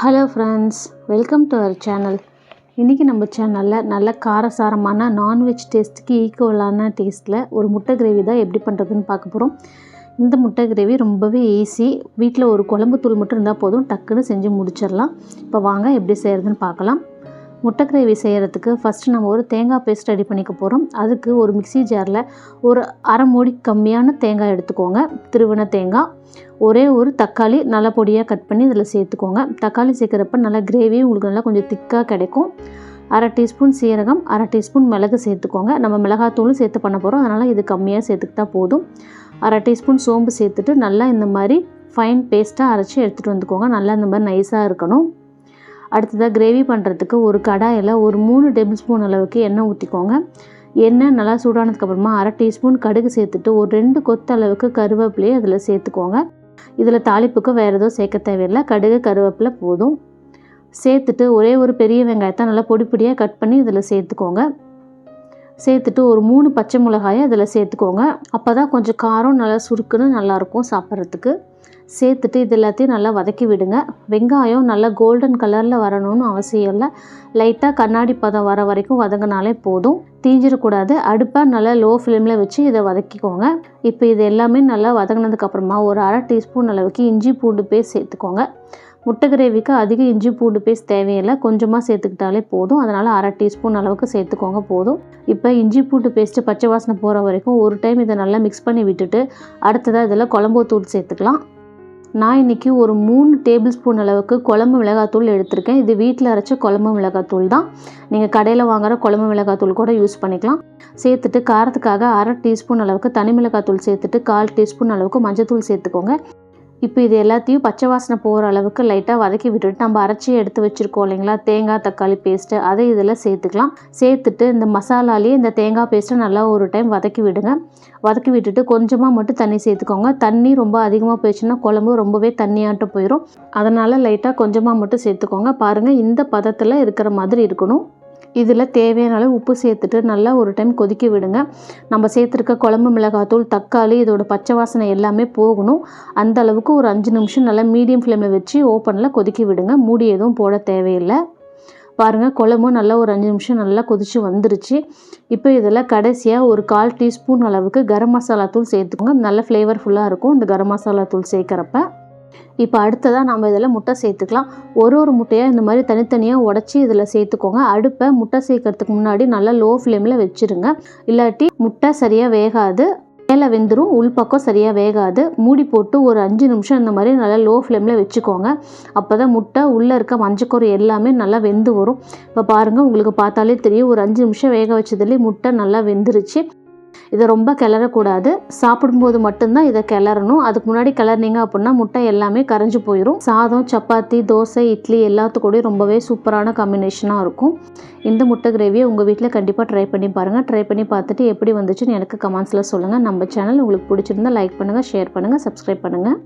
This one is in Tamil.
Hello friends welcome to our channel இன்றைக்கி நம்ம சேனலில் நல்ல காரசாரமான நான்வெஜ் டேஸ்ட்டுக்கு ஈக்குவலான டேஸ்ட்டில் ஒரு முட்டை கிரேவி தான் எப்படி பண்ணுறதுன்னு பார்க்க போகிறோம் இந்த முட்டை கிரேவி ரொம்பவே ஈஸி வீட்டில் ஒரு குழம்பு தூள் மட்டும் இருந்தால் போதும். டக்குன்னு செஞ்சு முடிச்சிடலாம். இப்போ வாங்க எப்படி செய்கிறதுன்னு பார்க்கலாம். முட்டை கிரேவி செய்கிறதுக்கு ஃபஸ்ட்டு நம்ம ஒரு தேங்காய் பேஸ்ட் ரெடி பண்ணிக்க போகிறோம் அதுக்கு ஒரு மிக்ஸி ஜாரில் ஒரு அரை மூடி கம்மியான தேங்காய் எடுத்துக்கோங்க. திருவன தேங்காய். ஒரே ஒரு தக்காளி நல்ல பொடியாக கட் பண்ணி இதில் சேர்த்துக்கோங்க. தக்காளி சேர்க்குறப்ப நல்லா கிரேவி உங்களுக்கு நல்லா கொஞ்சம் திக்காக கிடைக்கும். அரை டீஸ்பூன் சீரகம் அரை டீஸ்பூன் மிளகு சேர்த்துக்கோங்க. நம்ம மிளகாத்தூளும் சேர்த்து பண்ண போகிறோம் அதனால் இது கம்மியாக சேர்த்துக்கிட்டா போதும். அரை டீஸ்பூன் சோம்பு சேர்த்துட்டு நல்லா இந்த மாதிரி ஃபைன் பேஸ்ட்டாக அரைச்சி எடுத்துகிட்டு வந்துக்கோங்க. நல்லா இந்த மாதிரி நைஸாக இருக்கணும். அடுத்ததாக கிரேவி பண்ணுறதுக்கு ஒரு கடாயில் ஒரு மூணு டேபிள் ஸ்பூன் அளவுக்கு எண்ணெய் ஊற்றிக்கோங்க எண்ணெய் நல்லா சூடானதுக்கப்புறமா அரை டீஸ்பூன் கடுகு சேர்த்துட்டு ஒரு ரெண்டு கொத்து அளவுக்கு கருவேப்பிலையை அதில் சேர்த்துக்கோங்க. இதில் தாளிப்புக்கு வேறு எதுவும் சேர்க்க தேவையில்லை. கடுகு கருவேப்பிலை போதும். சேர்த்துட்டு ஒரே ஒரு பெரிய வெங்காயத்தை நல்லா பொடி பொடியாக கட் பண்ணி இதில் சேர்த்துக்கோங்க. சேர்த்துட்டு ஒரு மூணு பச்சை மிளகாயை அதில் சேர்த்துக்கோங்க. அப்போ தான் கொஞ்சம் காரம் நல்லா சுருக்குன்னு நல்லாயிருக்கும் சாப்பிட்றதுக்கு. சேர்த்துட்டு இது எல்லாத்தையும் நல்லா வதக்கி விடுங்க. வெங்காயம் நல்லா கோல்டன் கலரில் வரணும்னு அவசியம் இல்லை. லைட்டாக கண்ணாடி பதம் வர வரைக்கும் வதங்கினாலே போதும். தீஞ்சிடக்கூடாது. அடுப்பை நல்லா லோ ஃப்ளேமில் வச்சு இதை வதக்கிக்கோங்க. இப்போ இது எல்லாமே நல்லா வதங்கினதுக்கப்புறமா ஒரு அரை டீஸ்பூன் அளவுக்கு இஞ்சி பூண்டு பேஸ்ட் சேர்த்துக்கோங்க. முட்டை கிரேவிக்கு அதிக இஞ்சி பூண்டு பேஸ்ட் தேவையில்லை. கொஞ்சமாக சேர்த்துக்கிட்டாலே போதும். அதனால் அரை டீஸ்பூன் அளவுக்கு சேர்த்துக்கோங்க போதும். இப்போ இஞ்சி பூண்டு பேஸ்ட்டு பச்சை வாசனை போகிற வரைக்கும் ஒரு டைம் இதை நல்லா மிக்ஸ் பண்ணி விட்டுட்டு அடுத்ததாக இதில் குழம்பு தூள் சேர்த்துக்கலாம். நான் இன்றைக்கி ஒரு மூணு டேபிள் ஸ்பூன் அளவுக்கு குழம்பு மிளகாத்தூள் எடுத்திருக்கேன். இது வீட்டில் அரைச்ச குழம்பு மிளகாத்தூள் தான். நீங்கள் கடையில் வாங்குகிற குழம்பு மிளகாத்தூள் கூட யூஸ் பண்ணிக்கலாம். சேர்த்துட்டு காரத்துக்காக அரை டீஸ்பூன் அளவுக்கு தனி மிளகாத்தூள் சேர்த்துட்டு கால் டீஸ்பூன் அளவுக்கு மஞ்சத்தூள் சேர்த்துக்கோங்க. இப்போ இது எல்லாத்தையும் பச்சை வாசனை போகிற அளவுக்கு லைட்டாக வதக்கி விட்டுட்டு நம்ம அரைச்சி எடுத்து வச்சுருக்கோம் இல்லைங்களா? தேங்காய் தக்காளி பேஸ்ட்டு அதை இதில் சேர்த்துக்கலாம். சேர்த்துட்டு இந்த மசாலாலேயே இந்த தேங்காய் பேஸ்ட்டை நல்லா ஒரு டைம் வதக்கி விடுங்க. வதக்கி விட்டுட்டு கொஞ்சமாக மட்டும் தண்ணி சேர்த்துக்கோங்க. தண்ணி ரொம்ப அதிகமாக போயிடுச்சுன்னா குழம்பு ரொம்பவே தண்ணியாட்டம் போயிடும் அதனால் லைட்டாக கொஞ்சமாக மட்டும் சேர்த்துக்கோங்க. பாருங்கள் இந்த பதத்தில் இருக்கிற மாதிரி இருக்கணும். இதில் தேவையான அளவு உப்பு சேர்த்துட்டு நல்லா ஒரு டைம் கொதிக்க விடுங்க. நம்ம சேர்த்துருக்க குழம்பு மிளகாத்தூள் தக்காளி இதோட பச்சை வாசனை எல்லாமே போகணும். அந்த அளவுக்கு ஒரு அஞ்சு நிமிஷம் நல்லா மீடியம் ஃப்ளேமில் வச்சு ஓப்பனில் கொதிக்க விடுங்க. மூடி எதுவும் போட தேவையில்லை. பாருங்கள் குழம்பும் நல்லா ஒரு அஞ்சு நிமிஷம் நல்லா கொதித்து வந்துருச்சு. இப்போ இதில் கடைசியாக ஒரு கால் டீஸ்பூன் அளவுக்கு கரம் மசாலா தூள் சேர்த்துக்கோங்க. நல்ல ஃப்ளேவர்ஃபுல்லாக இருக்கும். இந்த கரம் மசாலா தூள் சேர்க்குறப்ப. இப்போ அடுத்ததாக நம்ம இதில் முட்டை சேர்த்துக்கலாம். ஒரு ஒரு முட்டையாக இந்த மாதிரி தனித்தனியாக உடச்சி இதில் சேர்த்துக்கோங்க. அடுப்பை முட்டை சேர்க்கறதுக்கு முன்னாடி நல்லா லோ ஃப்ளேமில் வச்சுருங்க. இல்லாட்டி முட்டை சரியாக வேகாது. மேலே வெந்துடும் உள்பக்கம் சரியாக வேகாது. மூடி போட்டு ஒரு அஞ்சு நிமிஷம் இந்த மாதிரி நல்லா லோ ஃப்ளேமில் வச்சுக்கோங்க. அப்போ தான் முட்டை உள்ளே இருக்க மஞ்சக்கொரு எல்லாமே நல்லா வெந்து வரும். இப்போ பாருங்கள் உங்களுக்கு பார்த்தாலே தெரியும். ஒரு அஞ்சு நிமிஷம் வேக வச்சதுலேயே முட்டை நல்லா வெந்துருச்சு. இதை ரொம்ப கிளறக்கூடாது. சாப்பிடும்போது மட்டும்தான் இதை கிளறணும். அதுக்கு முன்னாடி கிளறினீங்க அப்படின்னா முட்டை எல்லாமே கரைஞ்சி போயிடும் சாதம் சப்பாத்தி தோசை இட்லி எல்லாத்துக்கூடயும் ரொம்பவே சூப்பரான காம்பினேஷனாக இருக்கும். இந்த முட்டை கிரேவியை உங்கள் வீட்டில் கண்டிப்பாக ட்ரை பண்ணி பாருங்கள் ட்ரை பண்ணி பார்த்துட்டு எப்படி வந்துச்சுன்னு எனக்கு கமெண்ட்ஸில் சொல்லுங்கள் நம்ம சேனல் உங்களுக்கு பிடிச்சிருந்தா லைக் பண்ணுங்கள் ஷேர் பண்ணுங்கள் சப்ஸ்கிரைப் பண்ணுங்கள்